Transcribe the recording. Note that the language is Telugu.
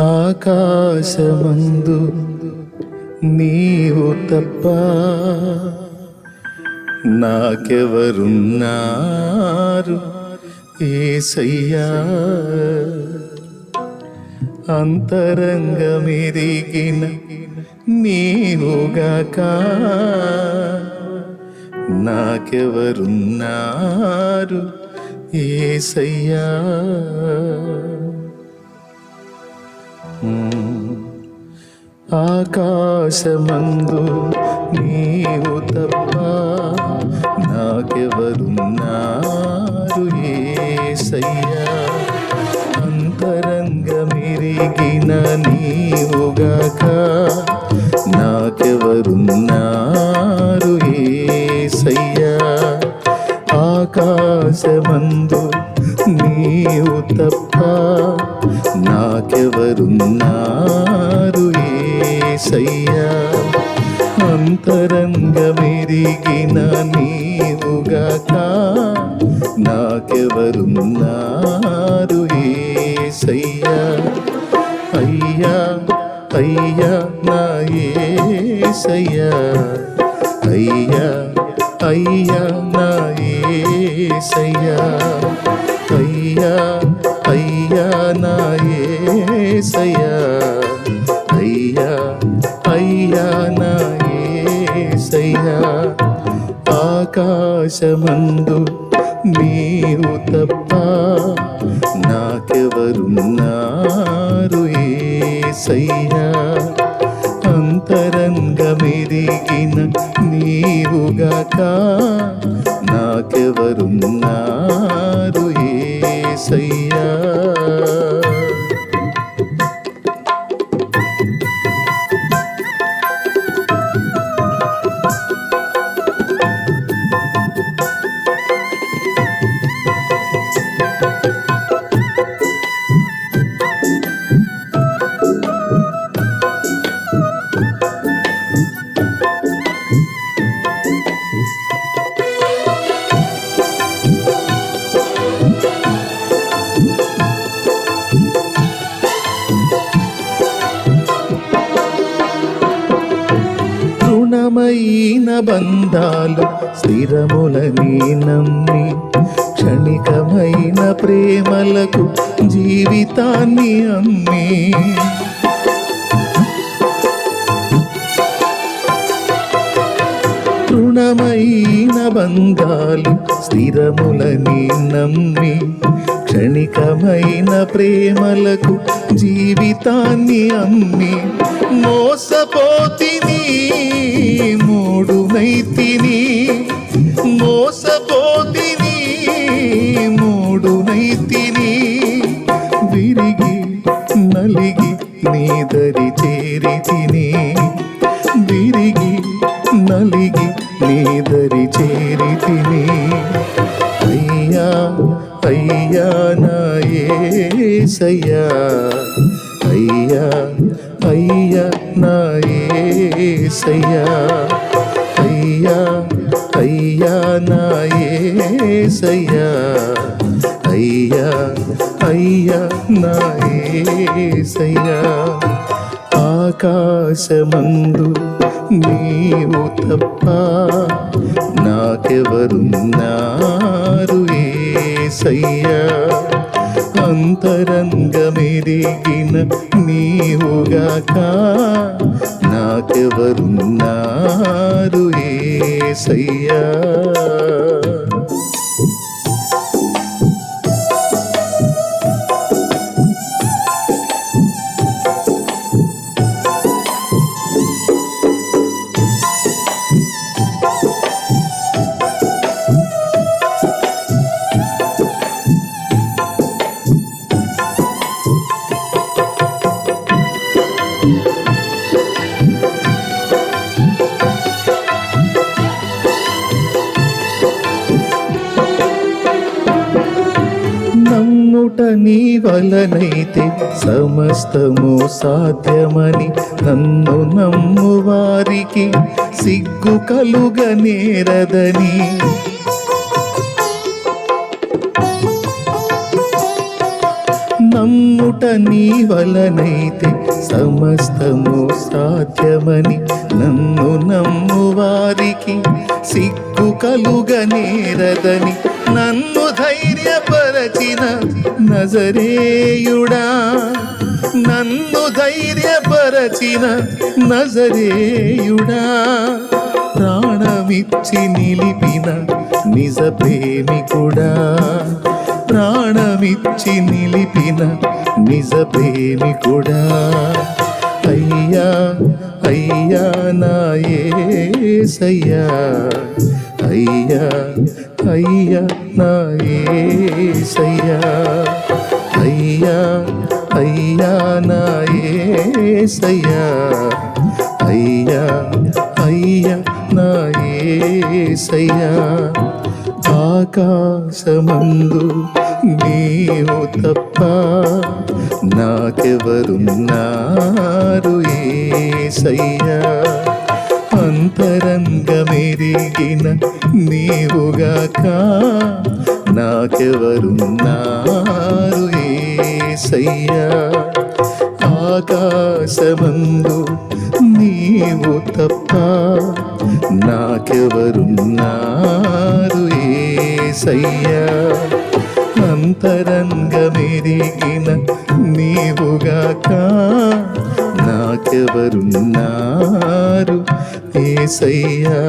ఆకాశమందు నీవు తప్ప నాకెవరున్నారు? ఏసయ్యా అంతరంగమెరిగిన నీవుగాక నాకెవరున్నారు? ఏసయ్యా ఆకాశమందు నీవు తప్ప నాకెవరున్నారు ఏసయ్యా? అంతరంగమిరిగిన నీవుగాక నాకెవరున్నారు ఏసయ్యా? ఆకాశమందు ఏసయ్యా అంతరంగమెరిగిన నీవుగాక నాకెవరున్నారు ఏసయ్యా. అయ్యా అయ్యా నా ఏసయ్యా. అయ్యా అయ్యా నా ఏసయ్యా. అయ్యా అయ్యా నా ఏసయ్యా. ఆకాశమందు నీవు తప్ప నాకెవరున్నారు ఏసయ్యా అంతరంగమెరిగిన నీవుగాక నాకెవరున్నారు ఏసయ్యా బంధాలు స్థిరములని నమ్మి క్షణికమైన ప్రేమలకు జీవితాన్ని అమ్మి. రుణమైన బంధాలు స్థిరములని నమ్మి క్షణికమైన ప్రేమలకు జీవితాన్ని అమ్మి మోసపోతిని మూడు అయ్యా అయ్యా అయ్యా నా అయ్యా అయ్యా నా ఆకాశమందు నీవు తప్ప నాకెవరున్నారు ఏసయ్యా? అంతరంగమెరిగిన నీవుగాక నాకెవరున్నారు ఏ సయ్యా వలనైతే సమస్తము సాధ్యమని నన్ను నమ్ము వారికి సిగ్గు కలుగనేరదని నేరదని. నమ్ముట నీ వలనైతే సమస్తము సాధ్యమని నన్ను నమ్ము వారికి సిగ్గు కలుగనేరదని నన్ను ధైర్యపరచిన నజరేయుడా నన్ను ధైర్యపరచిన నజరేయుడా ప్రాణమిచ్చి నిలిపిన నిజ ప్రేమికుడా ప్రాణమిచ్చి నిలిపిన నిజ ప్రేమికుడా. అయ్యా అయ్యా నాయసయ్యా అయ్యా అయ్యా నాయసయ్యా అయ్యా అయ్యా నాయసయ్యా అయ్యా అయ్యా నాయసయ్యా ఆకాశమందు నీవు తప్ప నాకెవరున్నారు ఏసయ్యా? అంతరంగమెరిగిన నీవుగాక నాకెవరున్నారు ఏసయ్యా? ఆకాశమందు నీవు తప్ప నాకెవరున్నారు ఏసయ్యా? అంతరంగమెరిగిన నీవుగాక నాకెవరున్నారు ఏసయ్యా?